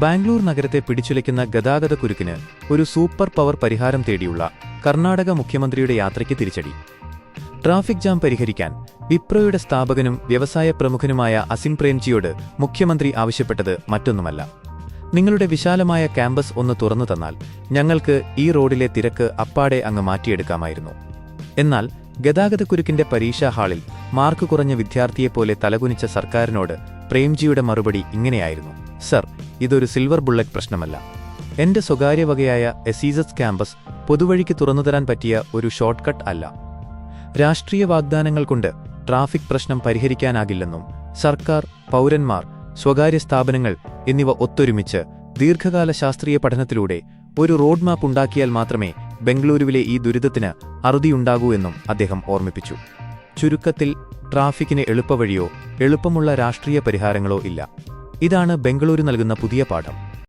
ബാംഗ്ലൂർ നഗരത്തെ പിടിച്ചുലയ്ക്കുന്ന ഗതാഗതക്കുരുക്കിന് ഒരു super power പരിഹാരം തേടിയുള്ള കർണാടക മുഖ്യമന്ത്രിയുടെ യാത്രയ്ക്ക് തിരിച്ചടി. ട്രാഫിക് ജാം പരിഹരിക്കാൻ വിപ്രോയുടെ സ്ഥാപകനും വ്യവസായ പ്രമുഖനുമായ അസിം പ്രേംജിയോട് മുഖ്യമന്ത്രി ആവശ്യപ്പെട്ടത് മറ്റൊന്നുമല്ല. നിങ്ങളുടെ വിശാലമായ ക്യാമ്പസ് ഒന്ന് തുറന്നു തന്നാൽ ഞങ്ങൾക്ക് ഈ റോഡിലെ തിരക്ക് അപ്പാടെ അങ്ങ് മാറ്റിയെടുക്കാമായിരുന്നു. എന്നാൽ ഗതാഗതക്കുരുക്കിന്റെ പരീക്ഷാ ഹാളിൽ മാർക്ക് കുറഞ്ഞ വിദ്യാർത്ഥിയെപ്പോലെ തലകുനിച്ച സർക്കാരിനോട് പ്രേംജിയുടെ മറുപടി ഇങ്ങനെയായിരുന്നു. സർ ഇതൊരു സിൽവർ ബുള്ളറ്റ് പ്രശ്നമല്ല. എന്റെ സ്വകാര്യ വകയായ എസീസസ് ക്യാമ്പസ് പൊതുവഴിക്ക് തുറന്നുതരാൻ പറ്റിയ ഒരു ഷോർട്ട് കട്ട് അല്ല. രാഷ്ട്രീയ വാഗ്ദാനങ്ങൾ കൊണ്ട് ട്രാഫിക് പ്രശ്നം പരിഹരിക്കാനാകില്ലെന്നും സർക്കാർ പൗരന്മാർ സ്വകാര്യ സ്ഥാപനങ്ങൾ എന്നിവ ഒത്തൊരുമിച്ച് ദീർഘകാല ശാസ്ത്രീയ പഠനത്തിലൂടെ ഒരു റോഡ് മാപ്പ് ഉണ്ടാക്കിയാൽ മാത്രമേ ബംഗളൂരുവിലെ ഈ ദുരിതത്തിന് അറുതിയുണ്ടാകൂ എന്നും അദ്ദേഹം ഓർമ്മിപ്പിച്ചു. ചുരുക്കത്തിൽ ട്രാഫിക്കിന് എളുപ്പവഴിയോ എളുപ്പമുള്ള രാഷ്ട്രീയ പരിഹാരങ്ങളോ ഇല്ല. ഇതാണ് ബംഗളൂരു നൽകുന്ന പുതിയ പാഠം.